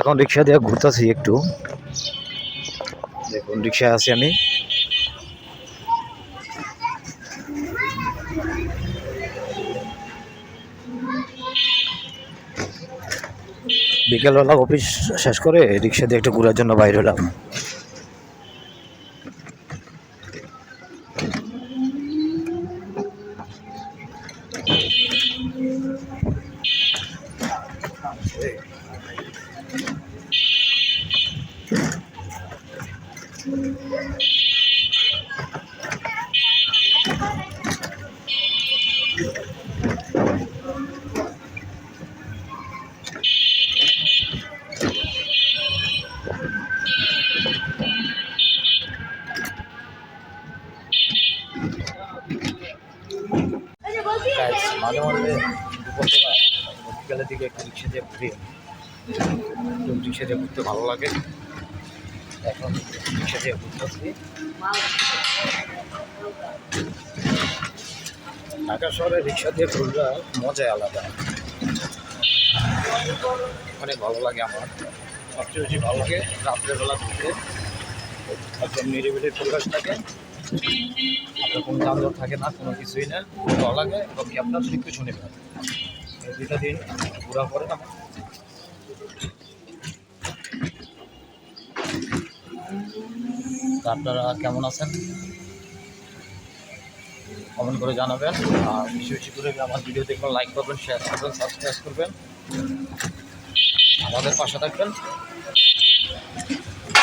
এখন রিক্সা দিয়ে ঘুরতেছি একটু। দেখুন, রিক্সায় আছি আমি। বিকেলবেলা অফিস শেষ করে রিক্সা দিয়ে একটু ঘোরার জন্য বাইর হলাম। মাঝে মাঝে দুপুরবেলা দিকে একটু রিক্সা দিয়ে ঘুরি। ঘুরতে ভালো লাগে। এখন ঢাকা শহরে রিক্সা দিয়ে ঘুরলে মজাই আলাদা। অনেক ভালো লাগে আমার। সবচেয়ে বেশি ভালো লাগে রাত্রেবেলা ঘুরতে। একদম নিরিবিলি পরিবেশ থাকে। আপনার কোনো যানজট থাকে না, কোনো কিছুই না। ভালো লাগে এবং আপনার সব কিছু নেবেন দুটা দিন ঘোরা পরে না আপনারা কেমন আছেন? কমেন্ট করে জানাবেন। আর বেশি বেশি করে আমার ভিডিও দেখবেন লাইক করবেন শেয়ার করবেন সাবস্ক্রাইব করবেন। আমাদের পাশে থাকবেন।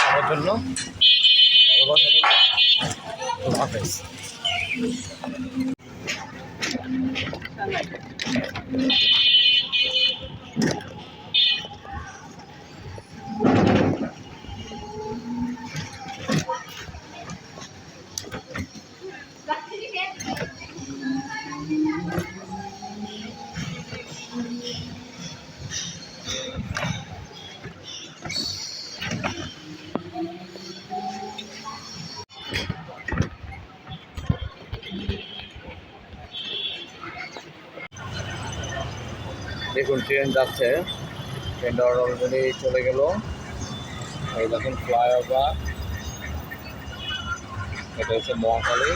আমার জন্য ভালোবাসা। খোদা হাফেজ। দেখুন ট্রেন যাচ্ছে। ট্রেনটা অলরেডি চলে গেল। এই দেখুন ফ্লাইওভার এটা হচ্ছে মহাকালী